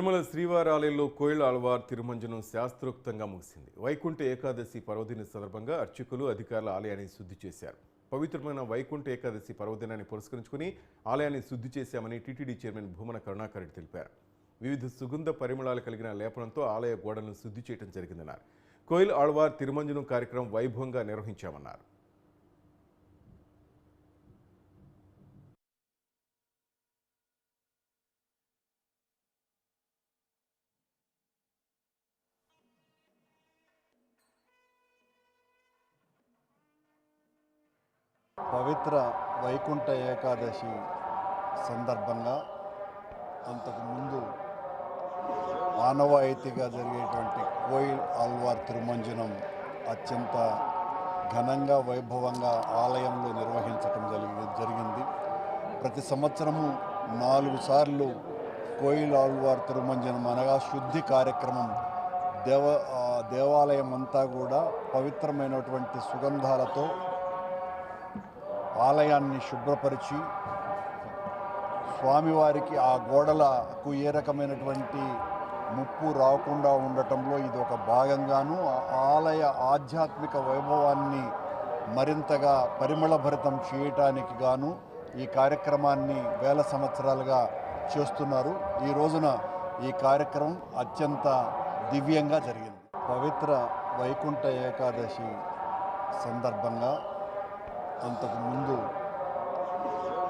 తిరుమల శ్రీవారి ఆలయంలో కోయిల ఆళ్వార్ తిరుమంజనం శాస్త్రోక్తంగా ముగిసింది. వైకుంఠ ఏకాదశి పర్వదిన సందర్భంగా అర్చకులు అధికారుల ఆలయాన్ని శుద్ధి చేశారు. పవిత్రమైన వైకుంఠ ఏకాదశి పర్వదినాన్ని పురస్కరించుకుని ఆలయాన్ని శుద్ధి చేశామని టీటీడీ చైర్మన్ భూమన కరుణాకర్ రెడ్డి తెలిపారు. వివిధ సుగంధ పరిమళాలు కలిగిన లేపనంతో ఆలయ గోడలను శుద్ధి చేయడం జరిగిందన్నారు. కోయిల్ ఆళ్వార్ తిరుమంజనం కార్యక్రమం వైభవంగా నిర్వహించామన్నారు. పవిత్ర వైకుంఠ ఏకాదశి సందర్భంగా అంతకుముందు మానవాయితీగా ఆనవాయితీగా జరిగేటువంటి కోయిల్ ఆల్వార్ తిరుమంజనం అత్యంత ఘనంగా వైభవంగా ఆలయంలో నిర్వహించటం జరిగి జరిగింది. ప్రతి సంవత్సరము నాలుగు సార్లు కోయిల్ ఆల్వార్ తిరుమంజనం అనగా శుద్ధి కార్యక్రమం. దేవ దేవాలయం అంతా కూడా పవిత్రమైనటువంటి సుగంధాలతో ఆలయాన్ని శుభ్రపరిచి స్వామివారికి ఆ గోడలకు ఏ రకమైనటువంటి ముప్పు రాకుండా ఉండటంలో ఇది ఒక భాగంగాను ఆలయ ఆధ్యాత్మిక వైభవాన్ని మరింతగా పరిమళభరితం చేయటానికి గాను ఈ కార్యక్రమాన్ని వేల సంవత్సరాలుగా చేస్తున్నారు. ఈ రోజున ఈ కార్యక్రమం అత్యంత దివ్యంగా జరిగింది. పవిత్ర వైకుంఠ ఏకాదశి సందర్భంగా అంతకుముందు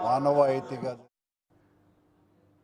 ఆనవాయితీగా